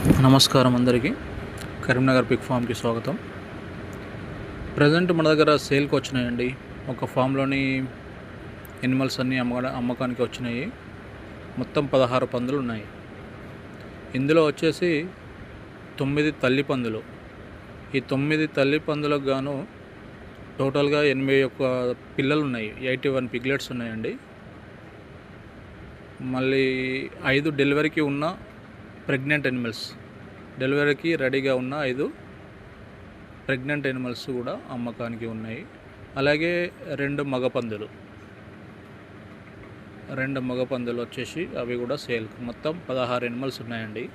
నమస్కారం అందరికీ. కరీంనగర్ పిక్ ఫామ్కి స్వాగతం. ప్రజెంట్ మన దగ్గర సేల్కి వచ్చినాయండి. ఒక ఫామ్లోని ఎనిమల్స్ అన్నీ అమ్మక అమ్మకానికి వచ్చినాయి. మొత్తం పదహారు పందులు ఉన్నాయి. ఇందులో వచ్చేసి తొమ్మిది తల్లి పందులు. ఈ తొమ్మిది తల్లి పందులకు గాను టోటల్గా ఎనభై ఒక్క పిల్లలు ఉన్నాయి. ఎయిటీ వన్ పిగ్లెట్స్ ఉన్నాయండి. మళ్ళీ ఐదు డెలివరీకి ఉన్న ప్రెగ్నెంట్ ఎనిమల్స్. డెలివరీకి రెడీగా ఉన్న ఐదు ప్రెగ్నెంట్ ఎనిమల్స్ కూడా అమ్మకానికి ఉన్నాయి. అలాగే రెండు మగ పందులు. రెండు మగ పందులు వచ్చేసి అవి కూడా సేల్ మొత్తం పదహారు ఎనిమల్స్ ఉన్నాయండి.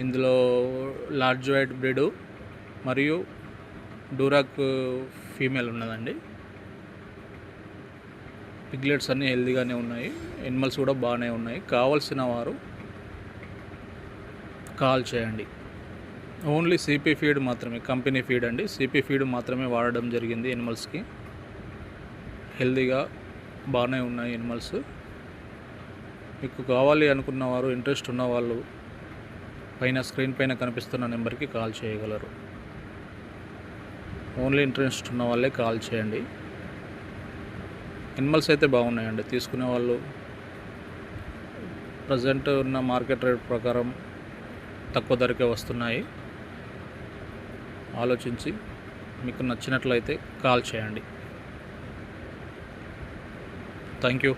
ఇందులో లార్జ్ వైట్ బ్రిడ్ మరియు డూరాక్ ఫీమేల్ ఉన్నదండి. పిగ్లెట్స్ అన్నీ హెల్దీగానే ఉన్నాయి. ఎనిమల్స్ కూడా బాగానే ఉన్నాయి. కావలసిన వారు కాల్ చేయండి. ఓన్లీ సిపీ ఫీడ్ మాత్రమే కంపెనీ ఫీడ్ అండి. సిపీ ఫీడ్ మాత్రమే వాడడం జరిగింది ఎనిమల్స్కి హెల్దీగా బాగానే ఉన్నాయి ఎనిమల్స్ మీకు కావాలి అనుకున్న వారు ఇంట్రెస్ట్ ఉన్న వాళ్ళు పైన స్క్రీన్ పైన కనిపిస్తున్న నెంబర్కి కాల్ చేయగలరు. ఓన్లీ ఇంట్రెస్ట్ ఉన్న వాళ్ళే కాల్ చేయండి. ఎనిమల్స్ అయితే బాగున్నాయండి. తీసుకునే వాళ్ళు ప్రజెంట్ ఉన్న మార్కెట్ రేట్ ప్రకారం తక్కువ ధరకే వస్తున్నాయి. ఆలోచించి మీకు నచ్చినట్లయితే కాల్ చేయండి. Thank you.